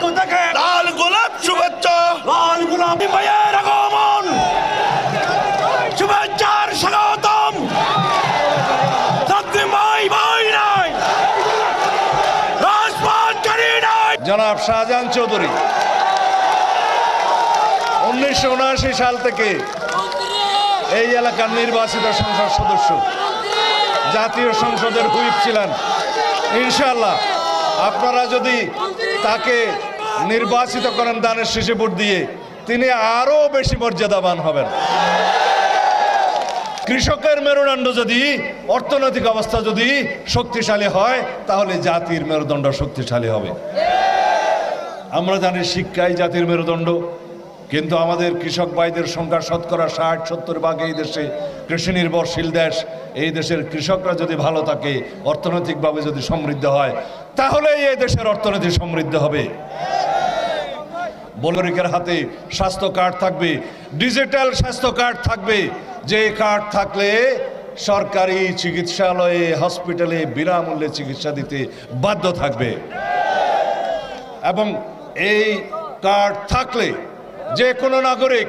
পক্ষ থেকে লাল গোলাপ শুভেচ্ছা। লাল গোলাপি ভাইয়ের আগমন। শুভেচ্ছার স্বাগতম। ভাই ভাই নাই। নাই। জনাব শাহজাহান চৌধুরী উনিশশো উনআশি সাল থেকে এই এলাকার নির্বাচিত সংসদ সদস্য জাতীয় সংসদের হুইপ ছিলেন। ইনশাল্লাহ আপনারা যদি তাকে নির্বাচিত করেন দানের শিশু ভোট দিয়ে, তিনি আরও বেশি মর্যাদাবান হবেন। কৃষকের মেরুদণ্ড যদি, অর্থনৈতিক অবস্থা যদি শক্তিশালী হয়, তাহলে জাতির মেরুদণ্ড শক্তিশালী হবে। আমরা জানি শিক্ষাই জাতির মেরুদণ্ড, কিন্তু আমাদের কৃষক ভাইদের সংখ্যা শতকরা ষাট, সত্তর ভাগ এই দেশে কৃষি নির্ভরশীল দেশ। এই দেশের কৃষকরা যদি ভালো থাকে, অর্থনৈতিকভাবে যদি সমৃদ্ধ হয় তাহলে এই দেশের অর্থনীতি সমৃদ্ধ হবে। বলরিকের হাতে স্বাস্থ্য কার্ড থাকবে, ডিজিটাল স্বাস্থ্য কার্ড থাকবে। যে কার্ড থাকলে সরকারি চিকিৎসালয়ে, হসপিটালে বিনামূল্যে চিকিৎসা দিতে বাধ্য থাকবে। এবং এই কার্ড থাকলে যে কোনো নাগরিক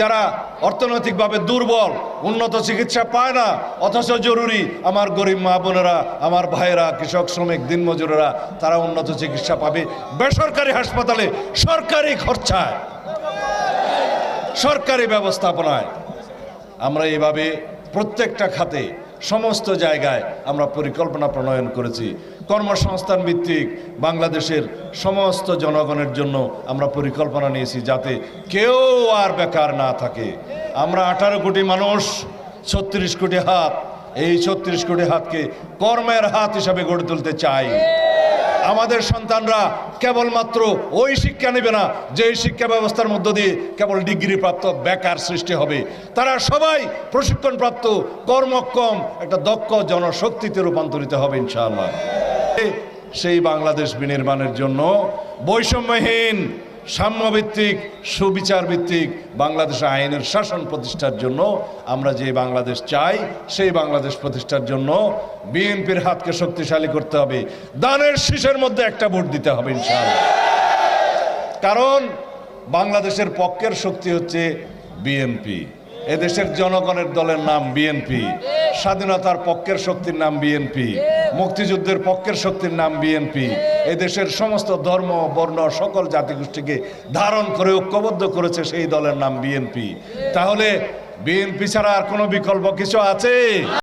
যারা অর্থনৈতিকভাবে দুর্বল, উন্নত চিকিৎসা পায় না, অথচ জরুরি, আমার গরিব মা বোনেরা, আমার ভাইয়েরা, কৃষক, শ্রমিক, দিনমজুরেরা, তারা উন্নত চিকিৎসা পাবে বেসরকারি হাসপাতালে, সরকারি খরচায়, সরকারি ব্যবস্থাপনায়। আমরা এভাবে প্রত্যেকটা খাতে সমস্ত জায়গায় আমরা পরিকল্পনা প্রণয়ন করেছি। কর্মসংস্থান ভিত্তিক বাংলাদেশের সমস্ত জনগণের জন্য আমরা পরিকল্পনা নিয়েছি যাতে কেউ আর বেকার না থাকে। আমরা আঠারো কোটি মানুষ, ছত্রিশ কোটি হাত, এই ছত্রিশ কোটি হাতকে কর্মের হাত হিসাবে গড়ে তুলতে চাই। আমাদের সন্তানরা কেবলমাত্র ওই শিক্ষা নেবে না যে শিক্ষা ব্যবস্থার মধ্য দিয়ে কেবল ডিগ্রিপ্রাপ্ত বেকার সৃষ্টি হবে। তারা সবাই প্রশিক্ষণপ্রাপ্ত, কর্মক্ষম, একটা দক্ষ জনশক্তিতে রূপান্তরিত হবে ইনশাআল্লাহ। সেই বাংলাদেশ বিনির্মাণের জন্য বৈষম্যহীন সাম্যভিত্তিক সুবিচার ভিত্তিক বাংলাদেশে আইনের শাসন প্রতিষ্ঠার জন্য আমরা যে বাংলাদেশ চাই, সেই বাংলাদেশ প্রতিষ্ঠার জন্য বিএনপির হাতকে শক্তিশালী করতে হবে। দানের শীষের মধ্যে একটা ভোট দিতে হবে, ইনশাআল্লাহ। কারণ বাংলাদেশের পক্ষের শক্তি হচ্ছে বিএনপি। এদেশের জনগণের দলের নাম বিএনপি। স্বাধীনতার পক্ষের শক্তির নাম বিএনপি। মুক্তিযুদ্ধের পক্ষের শক্তির নাম বিএনপি এদেশের সমস্ত ধর্ম বর্ণ সকল জাতিগোষ্ঠীকে ধারণ করে ঐক্যবদ্ধ করেছে সেই দলের নাম বিএনপি তাহলে বিএনপি ছাড়া আর কোনো বিকল্প কিছু আছে?